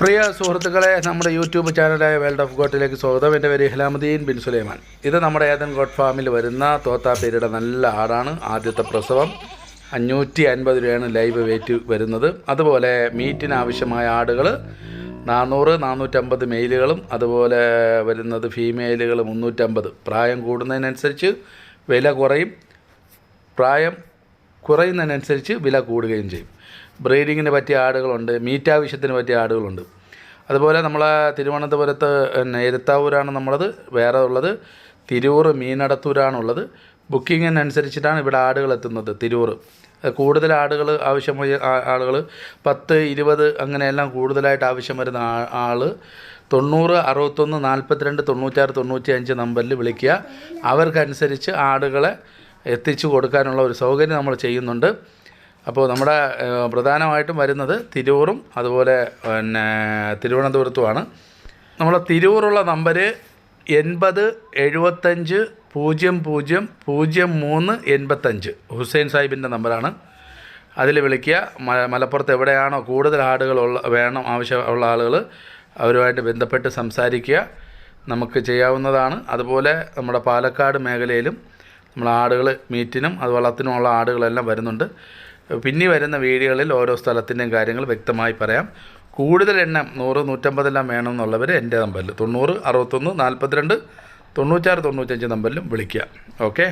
പ്രിയ സുഹൃത്തുക്കളെ നമ്മുടെ യൂട്യൂബ് ചാനലായ വേൾഡ് ഓഫ് ഗോട്ടിലേക്ക് സ്വാഗതം. എന്റെ പേര് ഇഹ്ലാമുദ്ദീൻ ബിൻ സുലൈമാൻ. ഇത് നമ്മുടെ ഏതൻ ഗോട്ട് ഫാമിൽ വരുന്ന തോത്താ തോത്താപ്പേരിയുടെ നല്ല ആടാണ്. ആദ്യത്തെ പ്രസവം. അഞ്ഞൂറ്റി അൻപത് രൂപയാണ് ലൈവ് വെയിറ്റ് വരുന്നത്. അതുപോലെ മീറ്റിന് ആവശ്യമായ ആടുകൾ നാനൂറ് നാനൂറ്റമ്പത് മെയിലുകളും അതുപോലെ വരുന്നത് ഫീമെയിലുകൾ മുന്നൂറ്റമ്പത്. പ്രായം കൂടുന്നതിനനുസരിച്ച് വില കുറയും. പ്രായം കുറയുന്നതിനനുസരിച്ച് വില കൂടുകയും ചെയ്യും. ബ്രീഡിങ്ങിന് പറ്റിയ ആടുകളുണ്ട് മീറ്റാവശ്യത്തിന് പറ്റിയ ആടുകളുണ്ട്. അതുപോലെ നമ്മളെ തിരുവനന്തപുരത്ത് പിന്നെ എരുത്താവൂരാണ് നമ്മളത് വേറെ ഉള്ളത്. തിരൂർ മീനടത്തൂരാണുള്ളത്. ബുക്കിങ്ങിനനുസരിച്ചിട്ടാണ് ഇവിടെ ആടുകൾ എത്തുന്നത് തിരൂർ കൂടുതൽ ആടുകൾ ആവശ്യമായ ആളുകൾ പത്ത് ഇരുപത് അങ്ങനെയെല്ലാം കൂടുതലായിട്ട് ആവശ്യം വരുന്ന ആ- ആൾ തൊണ്ണൂറ് അറുപത്തൊന്ന് നാൽപ്പത്തിരണ്ട് തൊണ്ണൂറ്റാറ് തൊണ്ണൂറ്റി അഞ്ച് നമ്പറിൽ വിളിക്കുക. അവർക്കനുസരിച്ച് ആടുകളെ എത്തിച്ചു കൊടുക്കാനുള്ള ഒരു സൗകര്യം നമ്മൾ ചെയ്യുന്നുണ്ട്. അപ്പോൾ നമ്മുടെ പ്രധാനമായിട്ടും വരുന്നത് തിരൂറും അതുപോലെ പിന്നെ തിരുവനന്തപുരത്തുമാണ്. നമ്മളെ തിരൂറുള്ള നമ്പർ എൺപത് എഴുപത്തഞ്ച് പൂജ്യം പൂജ്യം പൂജ്യം മൂന്ന് എൺപത്തഞ്ച്. ഹുസൈൻ സാഹിബിന്റെ നമ്പറാണ്. അതിൽ വിളിക്കുക. മലപ്പുറത്ത് എവിടെയാണോ കൂടുതൽ ആടുകളുള്ള വേണം ആവശ്യമുള്ള ആളുകൾ അവരുമായിട്ട് ബന്ധപ്പെട്ട് സംസാരിക്കുക. നമുക്ക് ചെയ്യാവുന്നതാണ്. അതുപോലെ നമ്മുടെ പാലക്കാട് മേഖലയിലും നമ്മൾ ആടുകൾ മീറ്റിനും അത് വളത്തിനുമുള്ള ആടുകളെല്ലാം വരുന്നുണ്ട്. പിന്നെ വരുന്ന വീഡിയോകളിൽ ഓരോ സ്ഥലത്തിന്റെയും കാര്യങ്ങൾ വ്യക്തമായി പറയാം. കൂടുതൽ എണ്ണം നൂറ് നൂറ്റമ്പതെല്ലാം വേണമെന്നുള്ളവർ എന്റെ നമ്പറിൽ തൊണ്ണൂറ് അറുപത്തൊന്ന് നാൽപ്പത്തിരണ്ട് തൊണ്ണൂറ്റാറ് തൊണ്ണൂറ്റഞ്ച് നമ്പറിലും വിളിക്കുക. ഓക്കെ?